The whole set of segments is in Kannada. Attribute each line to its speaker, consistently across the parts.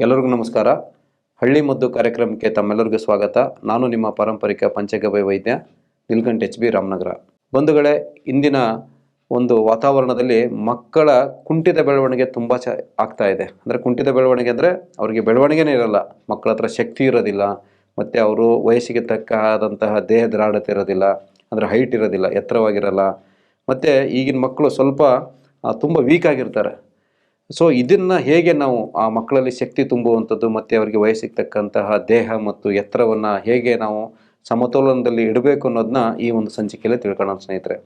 Speaker 1: ಎಲ್ಲರಿಗೂ ನಮಸ್ಕಾರ. ಹಳ್ಳಿ ಮದ್ದು ಕಾರ್ಯಕ್ರಮಕ್ಕೆ ತಮ್ಮೆಲ್ಲರಿಗೂ ಸ್ವಾಗತ. ನಾನು ನಿಮ್ಮ ಪಾರಂಪರಿಕ ಪಂಚಗವ್ಯ ವೈದ್ಯ ನಿಲ್ಕಂಠ್ ಎಚ್ ಬಿ ರಾಮನಗರ. ಬಂಧುಗಳೇ, ಇಂದಿನ ಒಂದು ವಾತಾವರಣದಲ್ಲಿ ಮಕ್ಕಳ ಕುಂಠಿತ ಬೆಳವಣಿಗೆ ತುಂಬ ಚ ಆಗ್ತಾ ಇದೆ. ಅಂದರೆ ಕುಂಠಿತ ಬೆಳವಣಿಗೆ ಅಂದರೆ ಅವರಿಗೆ ಬೆಳವಣಿಗೆನೇ ಇರಲ್ಲ. ಮಕ್ಕಳ ಹತ್ರ ಶಕ್ತಿ ಇರೋದಿಲ್ಲ. ಮತ್ತು ಅವರು ವಯಸ್ಸಿಗೆ ತಕ್ಕ ಆದಂತಹ ದೇಹ ದ್ರಾಢತೆ ಇರೋದಿಲ್ಲ. ಅಂದರೆ ಹೈಟ್ ಇರೋದಿಲ್ಲ. ಎತ್ತರವಾಗಿರಲ್ಲ. ಮತ್ತು ಈಗಿನ ಮಕ್ಕಳು ಸ್ವಲ್ಪ ತುಂಬ ವೀಕ್ ಆಗಿರ್ತಾರೆ. ಸೊ ಇದನ್ನು ಹೇಗೆ ನಾವು ಆ ಮಕ್ಕಳಲ್ಲಿ ಶಕ್ತಿ ತುಂಬುವಂಥದ್ದು ಮತ್ತು ಅವರಿಗೆ ವಯಸ್ಸಿಗೆ ತಕ್ಕಂತಹ ದೇಹ ಮತ್ತು ಎತ್ತರವನ್ನು ಹೇಗೆ ನಾವು ಸಮತೋಲನದಲ್ಲಿ ಇಡಬೇಕು ಅನ್ನೋದನ್ನ ಈ ಒಂದು ಸಂಚಿಕೆಯಲ್ಲಿ ತಿಳ್ಕೊಳ್ಳೋಣ ಸ್ನೇಹಿತರೆ.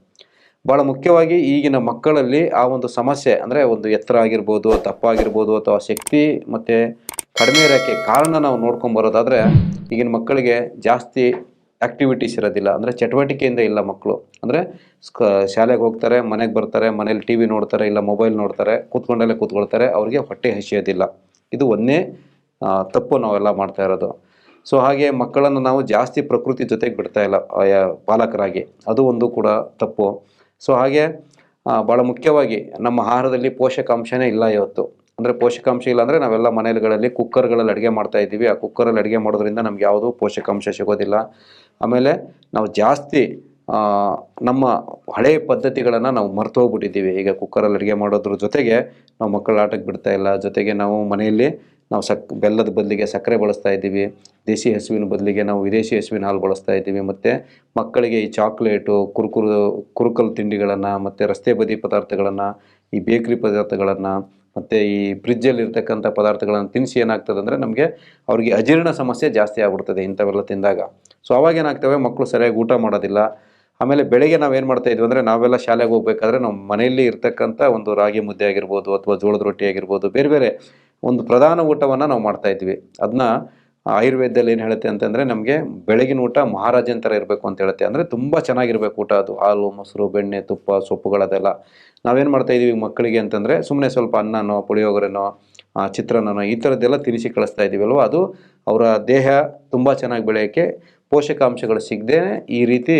Speaker 1: ಭಾಳ ಮುಖ್ಯವಾಗಿ ಈಗಿನ ಮಕ್ಕಳಲ್ಲಿ ಆ ಒಂದು ಸಮಸ್ಯೆ ಅಂದರೆ ಒಂದು ಎತ್ತರ ಆಗಿರ್ಬೋದು ದಪ್ಪ ಆಗಿರ್ಬೋದು ಅಥವಾ ಶಕ್ತಿ ಮತ್ತು ಕಡಿಮೆ ಇರೋಕ್ಕೆ ಕಾರಣ ನಾವು ನೋಡ್ಕೊಂಬರೋದಾದರೆ ಈಗಿನ ಮಕ್ಕಳಿಗೆ ಜಾಸ್ತಿ ಆ್ಯಕ್ಟಿವಿಟೀಸ್ ಇರೋದಿಲ್ಲ. ಅಂದರೆ ಚಟುವಟಿಕೆಯಿಂದ ಇಲ್ಲ ಮಕ್ಕಳು. ಅಂದರೆ ಸ್ಕ, ಶಾಲೆಗೆ ಹೋಗ್ತಾರೆ, ಮನೆಗೆ ಬರ್ತಾರೆ, ಮನೇಲಿ ಟಿ ವಿ ನೋಡ್ತಾರೆ, ಇಲ್ಲ ಮೊಬೈಲ್ ನೋಡ್ತಾರೆ, ಕೂತ್ಕೊಂಡಲ್ಲೇ ಕೂತ್ಕೊಳ್ತಾರೆ, ಅವ್ರಿಗೆ ಹೊಟ್ಟೆ ಹಸಿಯೋದಿಲ್ಲ. ಇದು ಒಂದೇ ತಪ್ಪು ನಾವೆಲ್ಲ ಮಾಡ್ತಾ ಇರೋದು. ಸೊ ಹಾಗೆ ಮಕ್ಕಳನ್ನು ನಾವು ಜಾಸ್ತಿ ಪ್ರಕೃತಿ ಜೊತೆಗೆ ಬಿಡ್ತಾ ಇಲ್ಲ ಪಾಲಕರಾಗಿ. ಅದು ಒಂದು ಕೂಡ ತಪ್ಪು. ಸೊ ಹಾಗೆ ಭಾಳ ಮುಖ್ಯವಾಗಿ ನಮ್ಮ ಆಹಾರದಲ್ಲಿ ಪೋಷಕಾಂಶನೇ ಇಲ್ಲ ಇವತ್ತು. ಅಂದರೆ ಪೋಷಕಾಂಶ ಇಲ್ಲ ಅಂದರೆ ನಾವೆಲ್ಲ ಮನೆಗಳಲ್ಲಿ ಕುಕ್ಕರ್ಗಳಲ್ಲಿ ಅಡುಗೆ ಮಾಡ್ತಾ ಇದ್ದೀವಿ. ಆ ಕುಕ್ಕರಲ್ಲಿ ಅಡುಗೆ ಮಾಡೋದ್ರಿಂದ ನಮ್ಗೆ ಯಾವುದೂ ಪೋಷಕಾಂಶ ಸಿಗೋದಿಲ್ಲ. ಆಮೇಲೆ ನಾವು ಜಾಸ್ತಿ ನಮ್ಮ ಹಳೆಯ ಪದ್ಧತಿಗಳನ್ನು ನಾವು ಮರ್ತು ಹೋಗ್ಬಿಟ್ಟಿದ್ದೀವಿ. ಈಗ ಕುಕ್ಕರಲ್ಲಿ ಅಡುಗೆ ಮಾಡೋದ್ರ ಜೊತೆಗೆ ನಾವು ಮಕ್ಕಳ ಆಟಕ್ಕೆ ಬಿಡ್ತಾ ಇಲ್ಲ. ಜೊತೆಗೆ ನಾವು ಮನೆಯಲ್ಲಿ ನಾವು ಸಕ್, ಬೆಲ್ಲದ ಬದಲಿಗೆ ಸಕ್ಕರೆ ಬಳಸ್ತಾ ಇದ್ದೀವಿ. ದೇಸಿ ಹಸುವಿನ ಬದಲಿಗೆ ನಾವು ವಿದೇಶಿ ಹಸುವಿನ ಹಾಲು ಬಳಸ್ತಾ ಇದ್ದೀವಿ. ಮತ್ತು ಮಕ್ಕಳಿಗೆ ಈ ಚಾಕ್ಲೇಟು ಕುರುಕುರು, ಕುರುಕಲು ತಿಂಡಿಗಳನ್ನು, ಮತ್ತು ರಸ್ತೆ ಬದಿ ಪದಾರ್ಥಗಳನ್ನು, ಈ ಬೇಕ್ರಿ ಪದಾರ್ಥಗಳನ್ನು ಮತ್ತು ಈ ಫ್ರಿಜ್ಜಲ್ಲಿ ಇರ್ತಕ್ಕಂಥ ಪದಾರ್ಥಗಳನ್ನು ತಿನ್ನಿಸಿ ಏನಾಗ್ತದೆ ಅಂದರೆ ನಮಗೆ ಅವ್ರಿಗೆ ಅಜೀರ್ಣ ಸಮಸ್ಯೆ ಜಾಸ್ತಿ ಆಗ್ಬಿಡ್ತದೆ ಇಂಥವೆಲ್ಲ ತಿಂದಾಗ. ಸೊ ಅವಾಗ ಏನಾಗ್ತವೆ? ಮಕ್ಕಳು ಸರಿಯಾಗಿ ಊಟ ಮಾಡೋದಿಲ್ಲ. ಆಮೇಲೆ ಬೆಳಗ್ಗೆ ನಾವೇನು ಮಾಡ್ತಾ ಇದ್ವಿ ಅಂದರೆ ನಾವೆಲ್ಲ ಶಾಲೆಗೆ ಹೋಗ್ಬೇಕಾದ್ರೆ ನಾವು ಮನೆಯಲ್ಲಿ ಇರ್ತಕ್ಕಂಥ ಒಂದು ರಾಗಿ ಮುದ್ದೆ ಆಗಿರ್ಬೋದು ಅಥವಾ ಜೋಳದ ರೊಟ್ಟಿ ಆಗಿರ್ಬೋದು, ಬೇರೆ ಬೇರೆ ಒಂದು ಪ್ರಧಾನ ಊಟವನ್ನು ನಾವು ಮಾಡ್ತಾ ಇದ್ವಿ. ಅದನ್ನ ಆಯುರ್ವೇದದಲ್ಲಿ ಏನು ಹೇಳುತ್ತೆ ಅಂತಂದರೆ ನಮಗೆ ಬೆಳಗಿನ ಊಟ ಮಹಾರಾಜನ್ ಥರ ಇರಬೇಕು ಅಂತ ಹೇಳುತ್ತೆ. ಅಂದರೆ ತುಂಬ ಚೆನ್ನಾಗಿರ್ಬೇಕು ಊಟ ಅದು. ಹಾಲು, ಮೊಸರು, ಬೆಣ್ಣೆ, ತುಪ್ಪ, ಸೊಪ್ಪುಗಳದೆಲ್ಲ. ನಾವೇನು ಮಾಡ್ತಾ ಇದೀವಿ ಮಕ್ಕಳಿಗೆ ಅಂತಂದರೆ ಸುಮ್ಮನೆ ಸ್ವಲ್ಪ ಅನ್ನನೋ, ಪುಳಿಯೋಗರೆನೋ ಚಿತ್ರಾನ್ನನೋ ಈ ಥರದ್ದೆಲ್ಲ ತಿನಿಸಿ ಕಳಿಸ್ತಾ ಇದ್ದೀವಿ ಅಲ್ವಾ ಅದು ಅವರ ದೇಹ ತುಂಬ ಚೆನ್ನಾಗಿ ಬೆಳೆಯೋಕ್ಕೆ ಪೋಷಕಾಂಶಗಳು ಸಿಗದೆ ಈ ರೀತಿ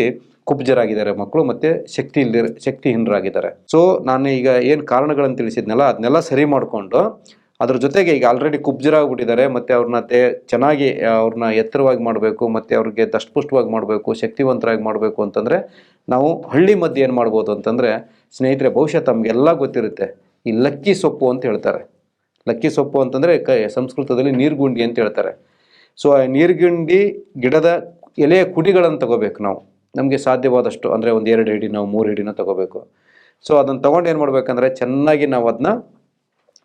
Speaker 1: ಕುಬ್ಜರಾಗಿದ್ದಾರೆ ಮಕ್ಕಳು ಮತ್ತು ಶಕ್ತಿ ಇಲ್ದಿರ, ಶಕ್ತಿಹೀನರಾಗಿದ್ದಾರೆ. ಸೊ ನಾನು ಈಗ ಏನು ಕಾರಣಗಳನ್ನು ತಿಳಿಸಿದ್ನಲ್ಲ ಅದನ್ನೆಲ್ಲ ಸರಿ ಮಾಡಿಕೊಂಡು ಅದ್ರ ಜೊತೆಗೆ ಈಗ ಆಲ್ರೆಡಿ ಕುಬ್ಜರಾಗ್ಬಿಟ್ಟಿದ್ದಾರೆ, ಮತ್ತು ಅವ್ರನ್ನ ತೇ, ಚೆನ್ನಾಗಿ ಅವ್ರನ್ನ ಎತ್ತರವಾಗಿ ಮಾಡಬೇಕು, ಮತ್ತು ಅವ್ರಿಗೆ ದಷ್ಟಪುಷ್ಟವಾಗಿ ಮಾಡಬೇಕು, ಶಕ್ತಿವಂತರಾಗಿ ಮಾಡಬೇಕು ಅಂತಂದರೆ, ನಾವು ಹಳ್ಳಿ ಮಧ್ಯೆ ಏನು ಮಾಡ್ಬೋದು ಅಂತಂದರೆ, ಸ್ನೇಹಿತರೆ ಬಹುಶಃ ತಮಗೆಲ್ಲ ಗೊತ್ತಿರುತ್ತೆ. ಈ ಲಕ್ಕಿ ಸೊಪ್ಪು ಅಂತ ಹೇಳ್ತಾರೆ. ಲಕ್ಕಿ ಸೊಪ್ಪು ಅಂತಂದರೆ ಕ, ಸಂಸ್ಕೃತದಲ್ಲಿ ನೀರ್ಗುಂಡಿ ಅಂತ ಹೇಳ್ತಾರೆ. ಸೊ, ಆ ನೀರ್ಗುಂಡಿ ಗಿಡದ ಎಲೆಯ ಕುಡಿಗಳನ್ನು ತಗೋಬೇಕು ನಾವು. ನಮಗೆ ಸಾಧ್ಯವಾದಷ್ಟು, ಅಂದರೆ ಒಂದು ಎರಡು ನಾವು ಮೂರು ಹಿಡಿನ ತಗೋಬೇಕು. ಸೊ, ಅದನ್ನು ತೊಗೊಂಡು ಏನು ಮಾಡಬೇಕಂದ್ರೆ, ಚೆನ್ನಾಗಿ ನಾವು ಅದನ್ನ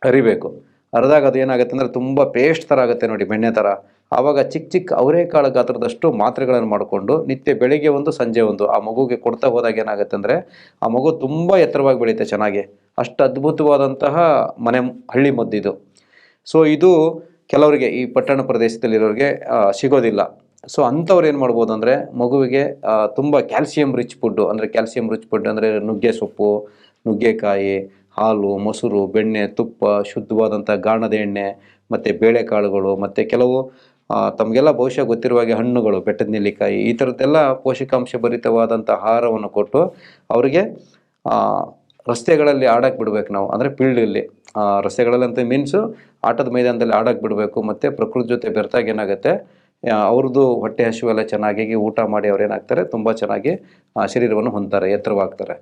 Speaker 1: ಅರಿಬೇಕು ಅರ್ದಾಗ ಅದು ಏನಾಗುತ್ತೆ ಅಂದರೆ ತುಂಬ ಪೇಸ್ಟ್ ಥರ ಆಗುತ್ತೆ ನೋಡಿ ಬೆಣ್ಣೆ ಥರ ಆವಾಗ ಚಿಕ್ಕ ಚಿಕ್ಕ ಅವರೇಕಾಳು ಗಾತ್ರದಷ್ಟು ಮಾತ್ರೆಗಳನ್ನು ಮಾಡಿಕೊಂಡು ನಿತ್ಯ ಬೆಳಿಗ್ಗೆ ಒಂದು, ಸಂಜೆ ಒಂದು ಆ ಮಗುಗೆ ಕೊಡ್ತಾ ಹೋದಾಗ ಏನಾಗುತ್ತೆ ಅಂದರೆ ಆ ಮಗು ತುಂಬ ಎತ್ತರವಾಗಿ ಬೆಳೆಯುತ್ತೆ ಚೆನ್ನಾಗಿ. ಅಷ್ಟು ಅದ್ಭುತವಾದಂತಹ ಮನೆ ಹಳ್ಳಿ ಮದ್ದಿದು ಸೊ ಇದು ಕೆಲವರಿಗೆ ಈ ಪಟ್ಟಣ ಪ್ರದೇಶದಲ್ಲಿರೋರಿಗೆ ಸಿಗೋದಿಲ್ಲ. ಸೊ ಅಂಥವ್ರು ಏನು ಮಾಡ್ಬೋದು ಅಂದರೆ ಮಗುವಿಗೆ ತುಂಬ ಕ್ಯಾಲ್ಸಿಯಂ ರಿಚ್ ಫುಡ್ಡು ಅಂದರೆ ಕ್ಯಾಲ್ಸಿಯಂ ರಿಚ್ ಫುಡ್ ಅಂದರೆ ನುಗ್ಗೆ ಸೊಪ್ಪು, ನುಗ್ಗೆಕಾಯಿ ಹಾಲು, ಮೊಸರು, ಬೆಣ್ಣೆ, ತುಪ್ಪ ಶುದ್ಧವಾದಂಥ ಗಾಣದ ಎಣ್ಣೆ, ಮತ್ತು ಬೇಳೆಕಾಳುಗಳು, ಮತ್ತು ಕೆಲವು ತಮಗೆಲ್ಲ ಬಹುಶಃ ಗೊತ್ತಿರುವ ಹಾಗೆ ಹಣ್ಣುಗಳು, ಬೆಟ್ಟದ ನೆಲ್ಲಿಕಾಯಿ, ಈ ಥರದ್ದೆಲ್ಲ ಪೋಷಕಾಂಶ ಭರಿತವಾದಂಥ ಆಹಾರವನ್ನು ಕೊಟ್ಟು ಅವರಿಗೆ ರಸ್ತೆಗಳಲ್ಲಿ ಆಡಕ್ಕೆ ಬಿಡ್ಬೇಕು ನಾವು. ಅಂದರೆ ಫೀಲ್ಡಲ್ಲಿ ರಸ್ತೆಗಳಲ್ಲಿ ಅಂತ ಮೀನ್ಸು ಆಟದ ಮೈದಾನದಲ್ಲಿ ಆಡಕ್ಕೆ ಬಿಡಬೇಕು, ಮತ್ತು ಪ್ರಕೃತಿ ಜೊತೆ ಬೆರೆತಾಗ ಏನಾಗುತ್ತೆ ಅವ್ರದ್ದು ಹೊಟ್ಟೆ ಹಸಿವೆಲ್ಲ ಚೆನ್ನಾಗಿ ಊಟ ಮಾಡಿ ಅವ್ರು ಏನಾಗ್ತಾರೆ ತುಂಬ ಚೆನ್ನಾಗಿ ಶರೀರವನ್ನು ಹೊಂದ್ತಾರೆ, ಎತ್ತರವಾಗ್ತಾರೆ.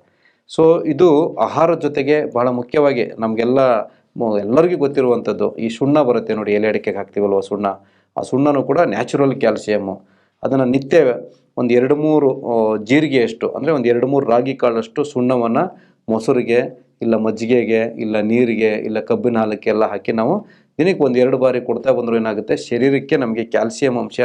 Speaker 1: ಸೊ ಇದು ಆಹಾರದ ಜೊತೆಗೆ ಬಹಳ ಮುಖ್ಯವಾಗಿ ನಮಗೆಲ್ಲ ಎಲ್ಲರಿಗೂ ಗೊತ್ತಿರುವಂಥದ್ದು. ಈ ಸುಣ್ಣ ಬರುತ್ತೆ ನೋಡಿ, ಎಲೆ ಅಡಿಕೆಗೆ ಹಾಕ್ತೀವಲ್ವ ಸುಣ್ಣ? ಆ ಸುಣ್ಣನೂ ಕೂಡ ನ್ಯಾಚುರಲ್ ಕ್ಯಾಲ್ಸಿಯಮ್ಮು ಅದನ್ನು ನಿತ್ಯ ಒಂದು ಎರಡು ಮೂರು ಜೀರಿಗೆಯಷ್ಟು ಅಂದರೆ ಒಂದು ಎರಡು ಮೂರು ರಾಗಿ ಕಾಳಷ್ಟು ಸುಣ್ಣವನ್ನು ಮೊಸರಿಗೆ, ಇಲ್ಲ ಮಜ್ಜಿಗೆಗೆ, ಇಲ್ಲ ನೀರಿಗೆ, ಇಲ್ಲ ಕಬ್ಬಿನ ಹಾಲಕ್ಕೆ ಎಲ್ಲ ಹಾಕಿ ನಾವು ದಿನಕ್ಕೆ ಒಂದು ಎರಡು ಬಾರಿ ಕೊಡ್ತಾ ಬಂದರೂ ಏನಾಗುತ್ತೆ? ಶರೀರಕ್ಕೆ ನಮಗೆ ಕ್ಯಾಲ್ಸಿಯಂ ಅಂಶ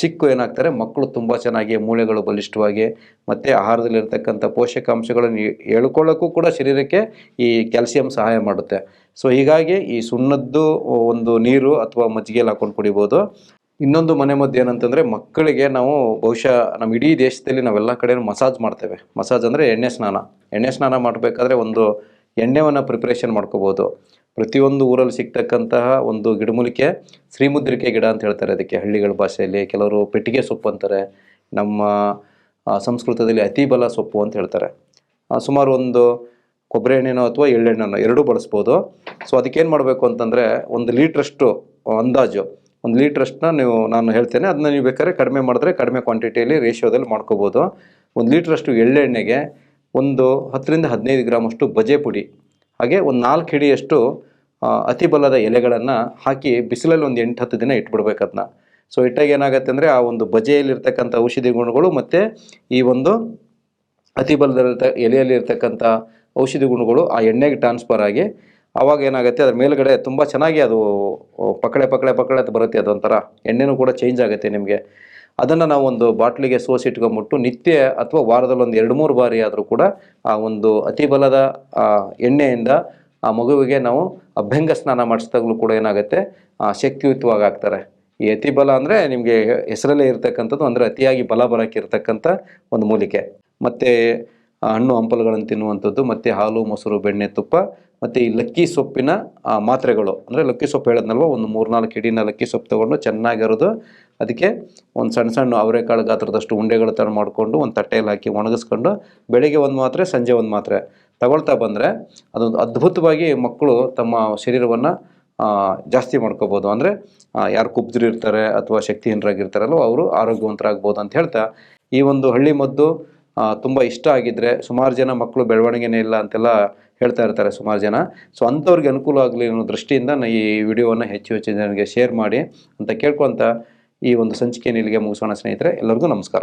Speaker 1: ಸಿಕ್ಕು ಏನಾಗ್ತಾರೆ, ಮಕ್ಕಳು ತುಂಬ ಚೆನ್ನಾಗಿ ಮೂಳೆಗಳು ಬಲಿಷ್ಠವಾಗಿ ಮತ್ತು ಆಹಾರದಲ್ಲಿರ್ತಕ್ಕಂಥ ಪೋಷಕಾಂಶಗಳನ್ನು ಹೇಳ್ಕೊಳ್ಳೋಕ್ಕೂ ಕೂಡ ಶರೀರಕ್ಕೆ ಈ ಕ್ಯಾಲ್ಸಿಯಂ ಸಹಾಯ ಮಾಡುತ್ತೆ. ಸೊ ಹೀಗಾಗಿ ಈ ಸುಣ್ಣದ್ದು ಒಂದು ನೀರು ಅಥವಾ ಮಜ್ಜಿಗೆಯಲ್ಲಿ ಹಾಕೊಂಡು ಕುಡಿಬೋದು. ಇನ್ನೊಂದು ಮನೆ ಮದ್ದು ಏನಂತಂದರೆ, ಮಕ್ಕಳಿಗೆ ನಾವು ಬಹುಶಃ ನಮ್ಮ ಇಡೀ ದೇಶದಲ್ಲಿ ನಾವೆಲ್ಲ ಕಡೆ ಮಸಾಜ್ ಮಾಡ್ತೇವೆ. ಮಸಾಜ್ ಅಂದರೆ ಎಣ್ಣೆ ಸ್ನಾನ. ಎಣ್ಣೆ ಸ್ನಾನ ಮಾಡಬೇಕಾದ್ರೆ ಒಂದು ಎಣ್ಣೆವನ್ನು ಪ್ರಿಪ್ರೇಷನ್ ಮಾಡ್ಕೋಬೋದು. ಪ್ರತಿಯೊಂದು ಊರಲ್ಲಿ ಸಿಗ್ತಕ್ಕಂತಹ ಒಂದು ಗಿಡಮೂಲಿಕೆ ಶ್ರೀಮುದ್ರಿಕೆ ಗಿಡ ಅಂತ ಹೇಳ್ತಾರೆ. ಅದಕ್ಕೆ ಹಳ್ಳಿಗಳ ಭಾಷೆಯಲ್ಲಿ ಕೆಲವರು ಪೆಟ್ಟಿಗೆ ಸೊಪ್ಪು ಅಂತಾರೆ, ನಮ್ಮ ಸಂಸ್ಕೃತದಲ್ಲಿ ಸಂಸ್ಕೃತದಲ್ಲಿ ಅತಿಬಲ ಸೊಪ್ಪು ಅಂತ ಹೇಳ್ತಾರೆ. ಸುಮಾರು ಒಂದು ಕೊಬ್ಬರಿ ಎಣ್ಣೆನೋ ಅಥವಾ ಎಳ್ಳೆಣ್ಣೆನೋ ಎರಡೂ ಬಳಸ್ಬೋದು. ಸೊ ಅದಕ್ಕೇನು ಮಾಡಬೇಕು ಅಂತಂದರೆ ಒಂದು ಲೀಟ್ರಷ್ಟು ಅಂದಾಜು, ಒಂದು ಲೀಟ್ರಷ್ಟನ್ನ ನೀವು, ನಾನು ಹೇಳ್ತೇನೆ, ಅದನ್ನ ನೀವು ಬೇಕಾದ್ರೆ ಕಡಿಮೆ ಮಾಡಿದ್ರೆ ಕಡಿಮೆ ಕ್ವಾಂಟಿಟಿಯಲ್ಲಿ ರೇಷಿಯೋದಲ್ಲಿ ಮಾಡ್ಕೋಬೋದು. ಒಂದು ಲೀಟ್ರಷ್ಟು ಎಳ್ಳೆಣ್ಣೆಗೆ ಒಂದು ಹತ್ತರಿಂದ ಹದಿನೈದು ಗ್ರಾಮಷ್ಟು ಬಜೆ ಪುಡಿ ಹಾಗೆ ಒಂದು ನಾಲ್ಕು ಹಿಡಿಯಷ್ಟು ಅತಿ ಬಲದ ಎಲೆಗಳನ್ನು ಹಾಕಿ ಬಿಸಿಲಲ್ಲಿ ಒಂದು ಎಂಟು ಹತ್ತು ದಿನ ಇಟ್ಬಿಡ್ಬೇಕು ಅದನ್ನ ಸೊ ಇಟ್ಟಾಗ ಏನಾಗುತ್ತೆ ಅಂದರೆ ಆ ಒಂದು ಬಜೆಯಲ್ಲಿರ್ತಕ್ಕಂಥ ಔಷಧಿ ಗುಣಗಳು ಮತ್ತು ಈ ಒಂದು ಅತಿ ಬಲದಲ್ಲಿರ್ತ, ಎಲೆಯಲ್ಲಿರ್ತಕ್ಕಂಥ ಔಷಧಿ ಗುಣಗಳು ಆ ಎಣ್ಣೆಗೆ ಟ್ರಾನ್ಸ್ಫರ್ ಆಗಿ ಆವಾಗ ಏನಾಗುತ್ತೆ ಅದ್ರ ಮೇಲುಗಡೆ ತುಂಬ ಚೆನ್ನಾಗಿ ಅದು ಪಕಡೆ ಪಕಡೆ ಪಕಡೆ ಅಂತ ಬರುತ್ತೆ ಅದೊಂಥರ. ಎಣ್ಣೆನೂ ಕೂಡ ಚೇಂಜ್ ಆಗುತ್ತೆ ನಿಮಗೆ. ಅದನ್ನು ನಾವು ಒಂದು ಬಾಟ್ಲಿಗೆ ಸೋಸಿಟ್ಕೊಂಬಿಟ್ಟು ನಿತ್ಯ ಅಥವಾ ವಾರದಲ್ಲಿ ಒಂದು ಎರಡು ಮೂರು ಬಾರಿ ಆದರೂ ಕೂಡ ಆ ಒಂದು ಅತಿ ಬಲದ ಎಣ್ಣೆಯಿಂದ ಆ ಮಗುವಿಗೆ ನಾವು ಅಭ್ಯಂಗ ಸ್ನಾನ ಮಾಡಿಸಿದಾಗಲೂ ಕೂಡ ಏನಾಗುತ್ತೆ ಶಕ್ತಿಯುತವಾಗಿ ಆಗ್ತಾರೆ. ಈ ಅತಿ ಬಲ ಅಂದರೆ ನಿಮಗೆ ಹೆಸರಲ್ಲೇ ಇರತಕ್ಕಂಥದ್ದು ಅಂದರೆ ಅತಿಯಾಗಿ ಬಲ ಬರೋಕ್ಕೆ ಇರತಕ್ಕಂಥ ಒಂದು ಮೂಲಿಕೆ. ಮತ್ತು ಹಣ್ಣು ಹಂಪಲುಗಳನ್ನು ತಿನ್ನುವಂಥದ್ದು, ಮತ್ತು ಹಾಲು, ಮೊಸರು, ಬೆಣ್ಣೆ, ತುಪ್ಪ, ಮತ್ತು ಈ ಲಕ್ಕಿ ಸೊಪ್ಪಿನ ಮಾತ್ರೆಗಳು. ಅಂದರೆ ಲಕ್ಕಿ ಸೊಪ್ಪು ಹೇಳಿದ್ನಲ್ವ, ಒಂದು ಮೂರ್ನಾಲ್ಕು ಹಿಡಿನ ಲಕ್ಕಿ ಸೊಪ್ಪು ತೊಗೊಂಡು ಚೆನ್ನಾಗಿರೋದು ಅದಕ್ಕೆ ಒಂದು ಸಣ್ಣ ಸಣ್ಣ ಅವರೆಕಾಳು ಗಾತ್ರದಷ್ಟು ಉಂಡೆಗಳ ಥರ ಮಾಡಿಕೊಂಡು ಒಂದು ತಟ್ಟೆಯಲ್ಲಿ ಹಾಕಿ ಒಣಗಿಸ್ಕೊಂಡು ಬೆಳಿಗ್ಗೆ ಒಂದು ಮಾತ್ರೆ, ಸಂಜೆ ಒಂದು ಮಾತ್ರೆ ತಗೊಳ್ತಾ ಬಂದರೆ ಅದೊಂದು ಅದ್ಭುತವಾಗಿ ಮಕ್ಕಳು ತಮ್ಮ ಶರೀರವನ್ನು ಜಾಸ್ತಿ ಮಾಡ್ಕೋಬೋದು. ಅಂದರೆ ಯಾರು ಕುಬ್ಜರಿರ್ತಾರೆ ಅಥವಾ ಶಕ್ತಿಹೀನರಾಗಿರ್ತಾರಲ್ಲೋ ಅವರು ಆರೋಗ್ಯವಂತರಾಗ್ಬೋದು ಅಂತ ಹೇಳ್ತಾ ಈ ಒಂದು ಹಳ್ಳಿ ಮದ್ದು ತುಂಬ ಇಷ್ಟ ಆಗಿದ್ದರೆ ಸುಮಾರು ಜನ ಮಕ್ಕಳು ಬೆಳವಣಿಗೆನೇ ಇಲ್ಲ ಅಂತೆಲ್ಲ ಹೇಳ್ತಾ ಇರ್ತಾರೆ ಸುಮಾರು ಜನ. ಸೊ ಅಂಥವ್ರಿಗೆ ಅನುಕೂಲ ಆಗಲಿ ಅನ್ನೋ ದೃಷ್ಟಿಯಿಂದ ನಾನು ಈ ವಿಡಿಯೋವನ್ನು ಹೆಚ್ಚು ಹೆಚ್ಚು ಜನರಿಗೆ ಶೇರ್ ಮಾಡಿ ಅಂತ ಕೇಳ್ಕೊತ ಈ ಒಂದು ಸಂಚಿಕೆ ಇಲ್ಲಿಗೆ ಮುಗಿಸೋಣ ಸ್ನೇಹಿತರೆ ಎಲ್ಲರಿಗೂ ನಮಸ್ಕಾರ.